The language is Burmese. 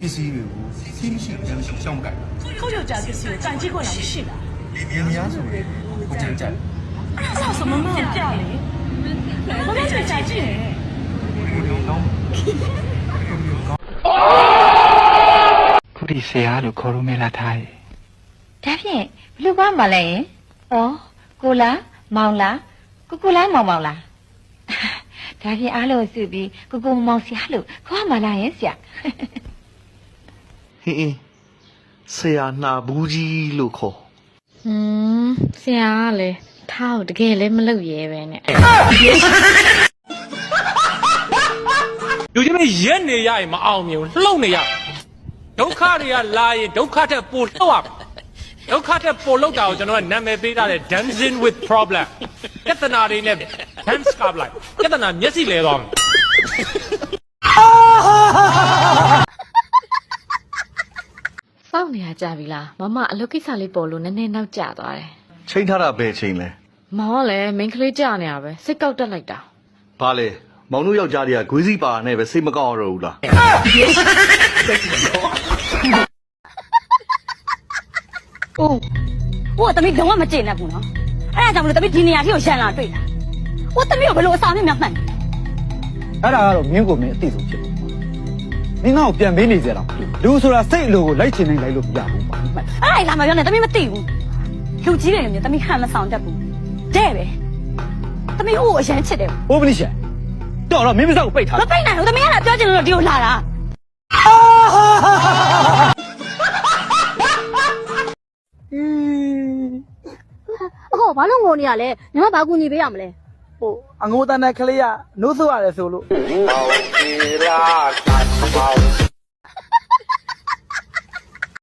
ပစ္စည်းတွေကိုစီးမရှိကြမ်းမရှိရှောင်းမကိုက်ကိုယ့်ယောက်ျားပစ္စည်းကိုကန်ကြည့်ခွင့်လာမရှိလားဘူး။မြင်များဆိုရင်ကိုကြမ်းကြက်အဲ့ဒါဆိုမမကိုပြလေမမကြိုက်ကြိုက်ကြည့်နေကိုလုံးကောင်းကိုလုံးကောင်းခုဒီဆရာလို့ခေါ်လို့မလားထားရဲ့ဒါဖြင့်ဘလူကမှလည်းရင်ဩကိုလားမောင်လားကိုကိုလားမောင်မောင်လားဒါဖြင့်အားလုံးစုပြီးကိုကိုမောင်ဆရာလို့ခေါ်မှလာရင်ဆရာ ဟင်းအင်းဆရာနှာဘူးကြီးလို့ခေါ်ဟွန်းဆရာကလည်းထားကိုတကယ်လည်းမလုပ်ရဲပဲနဲ့လူချင်းမရက်နေရရင်မအောင်မြင်ဘူးလှုပ်နေရဒုက္ခတွေကလာရင်ဒုက္ခထက်ပိုလှုပ်ရမယ်ဒုက္ခထက်ပိုလှုပ်တာကိုကျွန်တော်ကနာမည်ပေးထားတယ် dancing with problem ပြဿနာတွေနဲ့ dance ကပ်လိုက်ပြဿနာမျက်စိလဲသွားမယ် စောင့်နေရကြပြီလားမမအလုပ်ကိစ္စလေးပေါ်လို့နည်းနည်းနောက်ကျသွားတယ်ချိန်ထားတာဘယ်ချိန်လဲမောင်ကလည်းမိန်းကလေးကြာနေရပဲစိတ်ကောက်တက်လိုက်တာဘာလဲမောင်တို့ယောက်ျားတွေကဂွေးစီပါနဲ့ပဲစိတ်မကောက်ရတော့ဘူးလားအိုးဟိုကတမီးလုံးဝမကျေနပ်ဘူးနော်အဲ့ဒါကြောင့်မလို့တမီးဒီနေရာကြီးကိုရန်လာတွေ့တာဟိုတမီးကိုဘယ်လိုအစာနဲ့မှမှန်လဲအဲ့ဒါကတော့မင်းကိုမင်းအသိဆုံးဖြစ်တယ် မင်းငါ့ကိုပြန်ပေးနေကြတာလူဆိုတာစိတ်အလိုကိုလိုက်ချင်နေလိုက်လို့မရဘူးပါအဲ့ဒါကြီးလာမပြောနဲ့တမီးမသိဘူးလူကြီးတယ်မျိုးတမီးဟန်မဆောင်တတ်ဘူးတဲ့ပဲတမီးဟိုကိုအရန်ချစ်တယ်ဘိုးမလိရှန်တော့တော့မင်းမစောက်ကိုပိတ်ထားမပိတ်နိုင်ဘူးတမီးကလည်းပြောချင်လို့ဒီကိုလာတာအခုဘာလို့ငိုနေရလဲညီမဘာကူညီပေးရမလဲဟိုအငိုးတန်းတဲ့ကလေးကနိုးဆိုရတယ်ဆိုလို့ flowers.